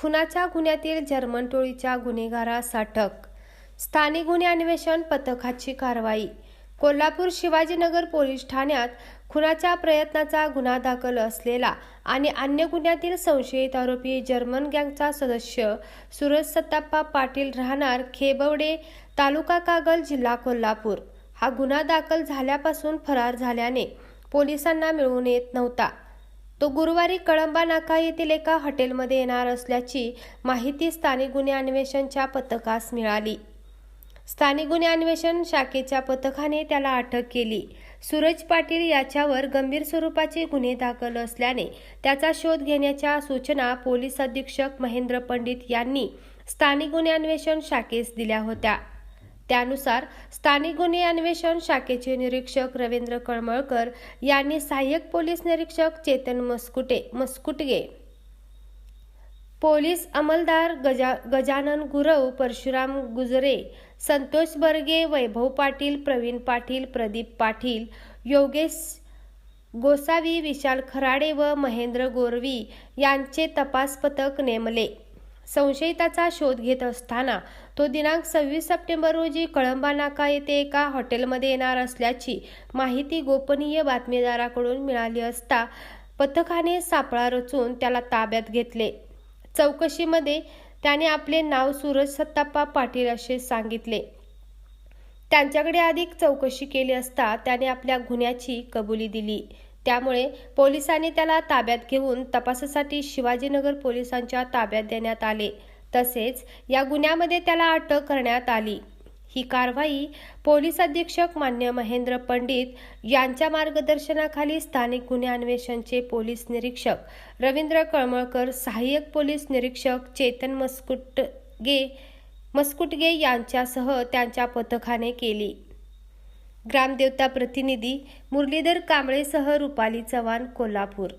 खुनाच्या गुन्ह्यातील जर्मन टोळीच्या गुन्हेगारास अटक स्थानिक गुन्हे अन्वेषण पथकाची कारवाई. कोल्हापूर शिवाजीनगर पोलीस ठाण्यात खुनाच्या प्रयत्नाचा गुन्हा दाखल असलेला आणि अन्य गुन्ह्यातील संशयित आरोपी जर्मन गँगचा सदस्य सूरज सत्ताप्पा पाटील राहणार खेबवडे तालुका कागल जिल्हा कोल्हापूर. हा गुन्हा दाखल झाल्यापासून फरार झाल्याने पोलिसांना मिळवून येत नव्हता. तो गुरुवारी कळंबा नाका येथील एका हॉटेलमध्ये येणार असल्याची माहिती स्थानिक गुन्हे अन्वेषणच्या पथकास मिळाली. स्थानिक गुन्हे अन्वेषण शाखेच्या पथकाने त्याला अटक केली. सूरज पाटील याच्यावर गंभीर स्वरूपाचे गुन्हे दाखल असल्याने त्याचा शोध घेण्याच्या सूचना पोलीस अधीक्षक महेंद्र पंडित यांनी स्थानिक गुन्हे अन्वेषण शाखेस दिल्या होत्या. त्यानुसार स्थानिक गुन्हे अन्वेषण शाखेचे निरीक्षक रवींद्र कळमळकर यांनी सहाय्यक पोलीस निरीक्षक चेतन मस्कुटे मस्कुटगे पोलीस अंमलदार गजा गजानन गुरव परशुराम गुजरे संतोष बर्गे वैभव पाटील प्रवीण पाटील प्रदीप पाटील योगेश गोसावी विशाल खराडे व महेंद्र गोरवी यांचे तपास पथक नेमले. संशयिताचा शोध घेत असताना तो दिनांक सव्वीस सप्टेंबर रोजी कळंबा नाका येथे एका हॉटेलमध्ये येणार असल्याची माहिती गोपनीय बातमीदाराकडून मिळाली असता पथकाने सापळा रचून त्याला ताब्यात घेतले. चौकशीमध्ये त्याने आपले नाव सूरज सत्ताप्पा पाटील असे सांगितले. त्यांच्याकडे अधिक चौकशी केली असता त्याने आपल्या गुन्ह्याची कबुली दिली. त्यामुळे पोलिसांनी त्याला ताब्यात घेऊन तपासासाठी शिवाजीनगर पोलिसांच्या ताब्यात देण्यात आले. तसेच या गुन्ह्यामध्ये त्याला अटक करण्यात आली. ही कारवाई पोलीस अधीक्षक मान्य महेंद्र पंडित यांच्या मार्गदर्शनाखाली स्थानिक गुन्हे अन्वेषणचे पोलीस निरीक्षक रवींद्र कळमळकर सहाय्यक पोलीस निरीक्षक चेतन मस्कुटगे मस्कुटगे यांच्यासह त्यांच्या पथकाने केली. ग्रामदेवता प्रतिनिधी मुरलीधर कांबळेसह रुपाली चव्हाण कोल्हापूर